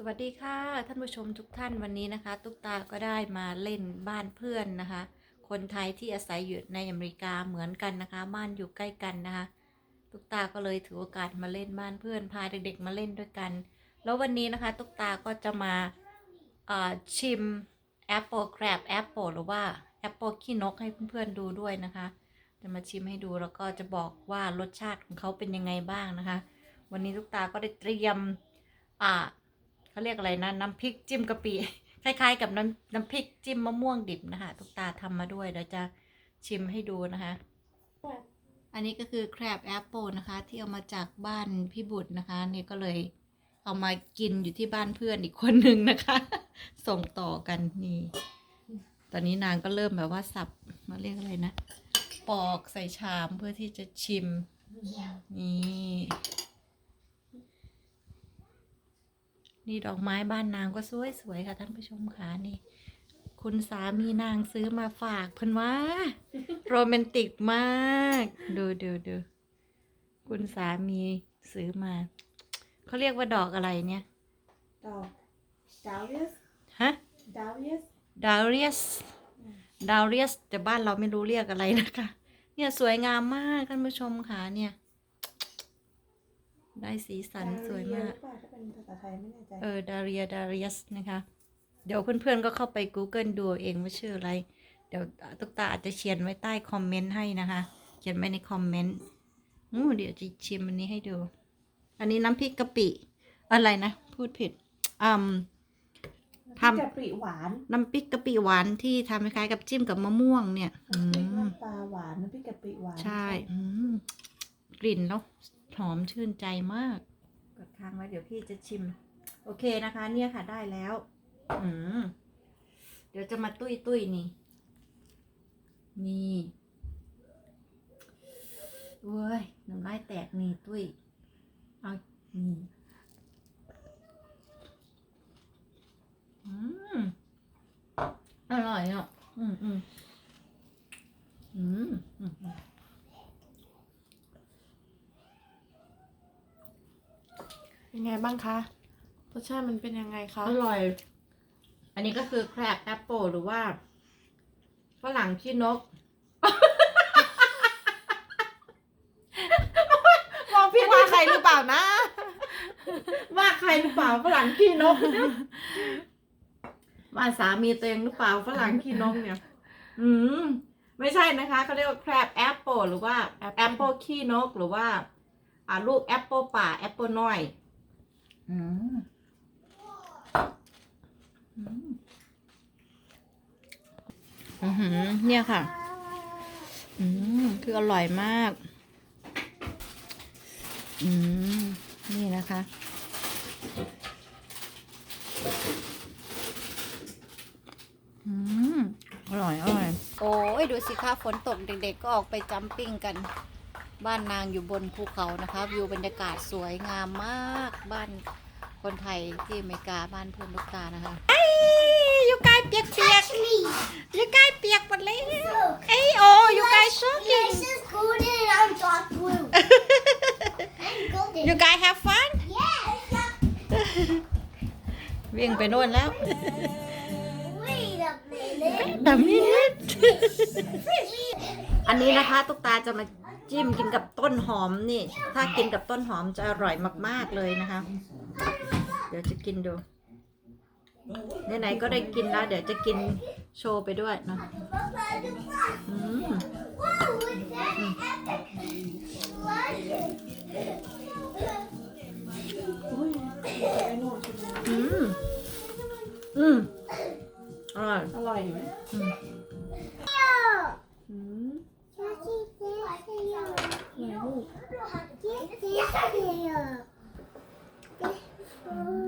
สวัสดีค่ะท่านผู้ชมทุกท่านวันนี้นะคะ ตุ๊กตาก็ได้มาเล่นบ้านเพื่อนนะคะ คนไทยที่อาศัยอยู่ในอเมริกาเหมือนกันนะคะ บ้านอยู่ใกล้กันนะคะ ตุ๊กตาก็เลยถือโอกาสมาเล่นบ้านเพื่อนพาเด็กๆมาเล่นด้วยกัน แล้ววันนี้นะคะ ตุ๊กตาก็จะมาชิมแอปเปิลแครบแอปเปิลหรือว่าแอปเปิลขี้นกให้เพื่อนๆดูด้วยนะคะ จะมาชิมให้ดูแล้วก็จะบอกว่ารสชาติของเขาเป็นยังไงบ้างนะคะ วันนี้ตุ๊กตาก็ได้เตรียมอ่า เขาเรียกอะไรนะน้ำพริกจิ้มกะปิคล้าย ๆ กับน้ำน้ำพริกจิ้มมะม่วงดิบนะคะทุกตาทำมาด้วยเดี๋ยวจะชิมให้ดูนะคะ อันนี้ก็คือแครบแอปเปิลนะคะ ที่เอามาจากบ้านพี่บุตรนะคะ นี่ก็เลยเอามากินอยู่ที่บ้านเพื่อนอีกคนหนึ่งนะคะ ส่งต่อกันนี่ ตอนนี้นางก็เริ่มแบบว่าสับมาเรียกอะไรนะ ปอกใส่ชามเพื่อที่จะชิมนี่ นี่ดอกไม้บ้านนางก็สวยๆค่ะท่านผู้ชมค่ะนี่ คุณสามีนางซื้อมาฝากเพิ่นว่าโรแมนติกมาก ดูดูดูคุณสามีซื้อมาเขาเรียกว่าดอกอะไรเนี่ย ดอก dahlias ฮะ dahlias ดาเรียสดาเรียสแต่บ้านเราไม่รู้เรียกอะไรนะคะ เนี่ยสวยงามมากท่านผู้ชมค่ะเนี่ย ได้สีสันสวยมากหรือเปล่าถ้าเป็นภาษาไทยไม่แน่ใจเออ ดาเรียดาเรียสนะคะ เดี๋ยวเพื่อนๆก็เข้าไป Google ดูเอาเองว่าชื่ออะไร เดี๋ยวตุ๊กตาอาจจะเขียนไว้ใต้คอมเมนต์ให้นะคะ เขียนไว้ในคอมเมนต์อู้เดี๋ยวจะชิมอันนี้ให้ดู อันนี้น้ำพริกกะปิ อะไรนะ พูดผิดอืมทำกะปิหวาน น้ำพริกกะปิหวานที่ทำคล้ายๆกับจิ้มกับมะม่วงเนี่ยอืน้ำพริกมน้ำปลาหวานน้ำพริกกะปิหวาน ใช่อืมกลิ่นแล้ว หอมชื่นใจมาก กดค้างไว้เดี๋ยวพี่จะชิม โอเคนะคะ เนี่ยค่ะได้แล้ว อืมเดี๋ยวจะมาตุ้ยตุ้ยนี่ นี่เว้ยน้ำลายแตกนี่ตุ้ย เอานี่อืมอร่อยเนาะอืมอืมอืมอืม เป็นไงบ้างคะรสชาติมันเป็นยังไงคะอร่อย อันนี้ก็คือแครบแอปเปิลหรือว่าฝรั่งขี้นกมองพี่ว่าใครหรือเปล่านะ ว่าใครหรือเปล่าฝรั่งขี้นกว่าสามีตัวเองหรือเปล่าฝรั่งขี้นกเนี่ย อืมไม่ใช่นะคะเขาเรียกว่าแครบแอปเปิลหรือว่าแอปเปิลขี้นกหรือว่า อ่าลูกแอปเปิลป่าแอปเปิลน้อย อืมอืมอือหือเนี่ยค่ะ อืมคืออร่อยมาก อืม นี่นะคะ อืม อร่อย อร่อย โอ้ย ดูสิคะฝนตกเด็กๆ ก็ออกไปจัมปิ้งกัน บ้านนางอยู่บนภูเขานะคะวิวบรรยากาศสวยงามมากบ้านคนไทยที่อเมริกาบ้านเพื่อนลูกตานะคะไอ้ยูกายเปียกเปียกยูกายเปียกหมดเลยเอ้ยโอ้ยูกายชอบกิน This is golden and I'm dark blue. I'm golden. ยูกาย have fun Yes. วิ่งไปโน่นแล้ว Wait a minute. ดำนิดอันนี้นะคะตุ๊กตาจะมา จิ้มกินกับต้นหอมนี่ ถ้ากินกับต้นหอมจะอร่อยมาก ๆเลยนะคะ เดี๋ยวจะกินดูไหนๆก็ได้กินแล้ว เดี๋ยวจะกินโชว์ไปด้วยเนาะอืม อืมอืมอร่อย อร่อยไหมอืม อืม Yes,